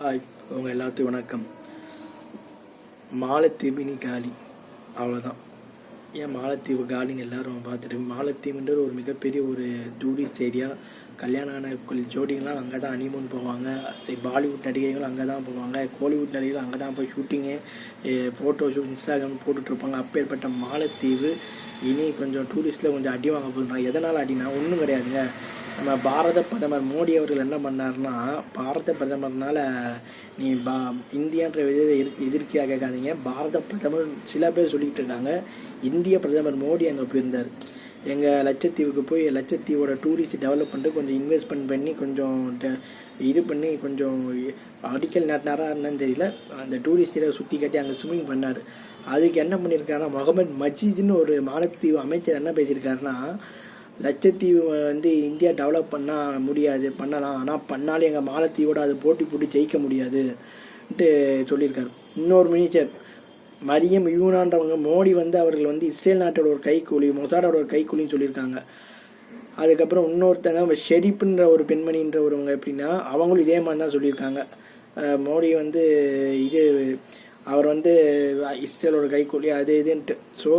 Hi உங்கள் எல்லாத்தையும் வணக்கம். மாலத்தீவினி காலி. அவ்வளோதான் ஏன் மாலத்தீவு காலின்னு எல்லாரும் பார்த்துட்டு மாலத்தீவுன்றது ஒரு மிகப்பெரிய ஒரு டூரிஸ்ட் ஏரியா கல்யாணம் ஆன ஜோடிங்கெலாம் அங்கே தான் அனிமூன் போவாங்க. சரி பாலிவுட் நடிகைகளும் அங்கே தான் போவாங்க. கோலிவுட் நடிகைகளும் அங்கே தான் போய் ஷூட்டிங்கு ஃபோட்டோ ஷூட் இன்ஸ்டாகிராம் போட்டுட்ருப்பாங்க அப்பேற்பட்ட மாலத்தீவு இனி கொஞ்சம் டூரிஸ்ட்டில் கொஞ்சம் அடி வாங்க போகுது எதனால் அடினா ஒன்றும் கிடையாதுங்க. நம்ம பாரத பிரதமர் மோடி அவர்கள் என்ன பண்ணாருன்னா பாரத பிரதமர்னால நீ பா இந்தியான்ற இதை எதிர் எதிர்க்கியாக கேட்காதீங்க பாரத பிரதமர் சில பேர் சொல்லிக்கிட்டு இருக்காங்க. இந்திய பிரதமர் மோடி அங்கே போயிருந்தார். எங்கள் லட்சத்தீவுக்கு போய் லட்சத்தீவோட டூரிஸ்ட் டெவலப் பண்ணிட்டு கொஞ்சம் இன்வெஸ்ட்மெண்ட் பண்ணி கொஞ்சம் இது பண்ணி கொஞ்சம் அடிக்கல் நாட்டினாரா என்னன்னு தெரியல. அந்த டூரிஸ்ட் சுற்றி கட்டி அங்கே ஸ்விம்மிங் பண்ணார். அதுக்கு என்ன பண்ணியிருக்காருன்னா முகமது மஜீத்னு ஒரு மாலத்தீவு அமைச்சர் என்ன பேசியிருக்காருன்னா லட்சத்தீவு வந்து இந்தியா டெவலப் பண்ண முடியாது பண்ணலாம். ஆனால் பண்ணாலும் எங்கள் மாலத்தீவோட அது போட்டி போட்டு ஜெயிக்க முடியாதுன்ட்டு சொல்லியிருக்காரு. இன்னொரு மினிச்சர் மரியம் யூனான்றவங்க மோடி வந்து அவர்கள் வந்து இஸ்ரேல் நாட்டோட ஒரு கைக்கூலி மொசாடோட ஒரு கைக்கூலின்னு சொல்லியிருக்காங்க. அதுக்கப்புறம் இன்னொருத்தங்க ஷெரீப்புன்ற ஒரு பெண்மணின்ற ஒருவங்க எப்படின்னா அவங்களும் இதே மாதிரி தான் சொல்லியிருக்காங்க. மோடி வந்து இது அவர் வந்து இஸ்ரேலோட கைக்கூலி அது இதுன்ட்டு. ஸோ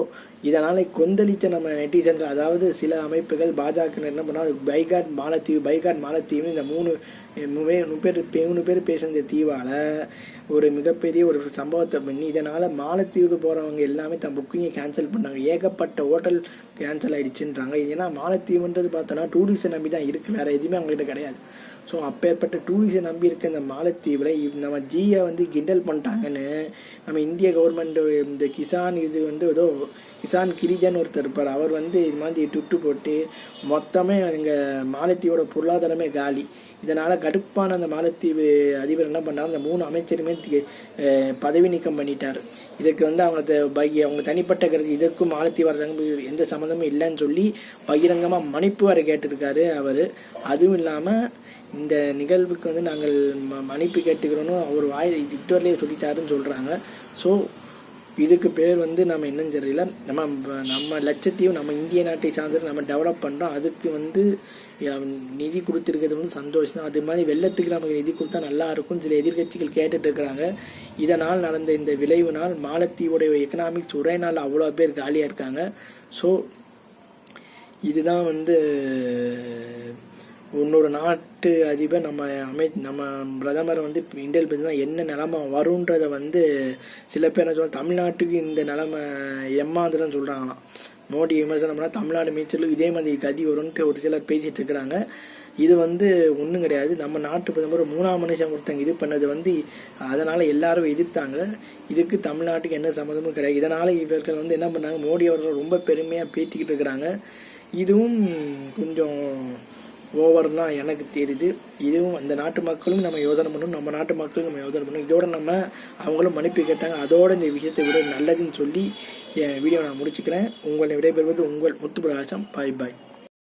இதனால் கொந்தளித்த நம்ம நெட்டிசன்கள் அதாவது சில அமைப்புகள் பாஜக என்ன பண்ணால் பைகாட் மாலத்தீவு பைகாட் மாலத்தீவு இந்த மூணு மூணு பேர் மூணு பேர் பேசுகிற இந்த தீவால் ஒரு மிகப்பெரிய ஒரு சம்பவத்தை பண்ணி இதனால் மாலத்தீவுக்கு போகிறவங்க எல்லாமே தன் புக்கிங்கை கேன்சல் பண்ணாங்க. ஏகப்பட்ட ஹோட்டல் கேன்சல் ஆகிடுச்சுன்றாங்க ஏன்னா மாலத்தீவுன்றது பார்த்தோன்னா டூரிஸ்ட்டை நம்பி தான் இருக்குது வேறு எதுவுமே அவங்ககிட்ட கிடையாது. ஸோ அப்பேற்பட்ட டூரிஸ்டை நம்பி இருக்க இந்த மாலத்தீவில் நம்ம ஜியை வந்து கிண்டல் பண்ணிட்டாங்கன்னு நம்ம இந்திய கவர்மெண்ட் இந்த கிசான் இது வந்து ஏதோ கிசான் கிரிஜன் ஒருத்தர் இருப்பார். அவர் வந்து இது மாதிரி டுட்டு போட்டு மொத்தமே எங்கள் மாலத்தீவோட பொருளாதாரமே காலி. இதனால் கடுப்பான அந்த மாலத்தீவு அதிபர் என்ன பண்ணார்? அந்த மூணு அமைச்சருமே பதவி நீக்கம் பண்ணிட்டார். இதுக்கு வந்து அவங்க பகி அவங்க தனிப்பட்ட கருத்து இதுக்கும் மாலத்தீவு அரசாங்கம் எந்த சம்மந்தமும் இல்லைன்னு சொல்லி பகிரங்கமாக மன்னிப்பு வரை கேட்டிருக்காரு அவர். அதுவும் இல்லாமல் இந்த நிகழ்வுக்கு வந்து நாங்கள் ம- மன்னிப்பு கேட்டுக்கிறோன்னு அவர் வாய் ட்விட்டர்லேயே சொல்லிட்டாருன்னு சொல்கிறாங்க ஸோ இதுக்கு பேர் வந்து நம்ம என்னன்னு தெரியல. நம்ம நம்ம லட்சத்தையும் நம்ம இந்திய நாட்டை சார்ந்து நம்ம டெவலப் பண்ணுறோம் அதுக்கு வந்து நிதி கொடுத்துருக்கிறது வந்து சந்தோஷம். தான் அது மாதிரி வெள்ளத்துக்கு நமக்கு நிதி கொடுத்தா நல்லா இருக்கும்னு சில எதிர்க்கட்சிகள் கேட்டுட்டு இருக்கிறாங்க. இதனால் நடந்த இந்த விளைவுனால் மாலத்தீவுடைய எக்கனாமிக்ஸ் ஒரே நாள் அவ்வளோ பேர் காலியாக இருக்காங்க. ஸோ இதுதான் வந்து இன்னொரு நாட்டு அதிபர் நம்ம அமை நம்ம பிரதமர் வந்து இந்தியல் பேசினா என்ன நிலமை வரும்ன்றதை வந்து சில பேர் என்ன சொல்ல தமிழ்நாட்டுக்கு இந்த நிலமை எம்மாந்திரம் சொல்கிறாங்களாம் மோடி விமர்சனம் பண்ணால் தமிழ்நாடு மீச்சலும் இதே மாதிரி கதி வரும்ன்ட்டு ஒரு சிலர் பேசிகிட்டு இருக்கிறாங்க. இது வந்து ஒன்றும் கிடையாது. நம்ம நாட்டு பிரதமர் மூணாம் மனுஷன் ஒருத்தங்க இது பண்ணது வந்து அதனால் எல்லாரும் எதிர்த்தாங்க. இதுக்கு தமிழ்நாட்டுக்கு என்ன சம்மந்தமும் கிடையாது. இதனால் இவர்கள் வந்து என்ன பண்ணாங்க மோடி அவர்கள் ரொம்ப பெருமையாக பேத்திக்கிட்டு இருக்கிறாங்க. இதுவும் கொஞ்சம் ஓவர் எனக்கு தெரியுது. இதுவும் அந்த நாட்டு மக்களும் நம்ம யோசனை பண்ணணும். நம்ம நாட்டு மக்களும் நம்ம யோசனை பண்ணணும். இதோட நம்ம அவங்களும் மன்னிப்பு கேட்டாங்க. அதோட இந்த விஷயத்தை விட நல்லதுன்னு சொல்லி என் வீடியோ நான் முடிச்சுக்கிறேன். உங்களை விடைபெறுவது உங்கள் முத்து பிரகாசம் பாய் பாய்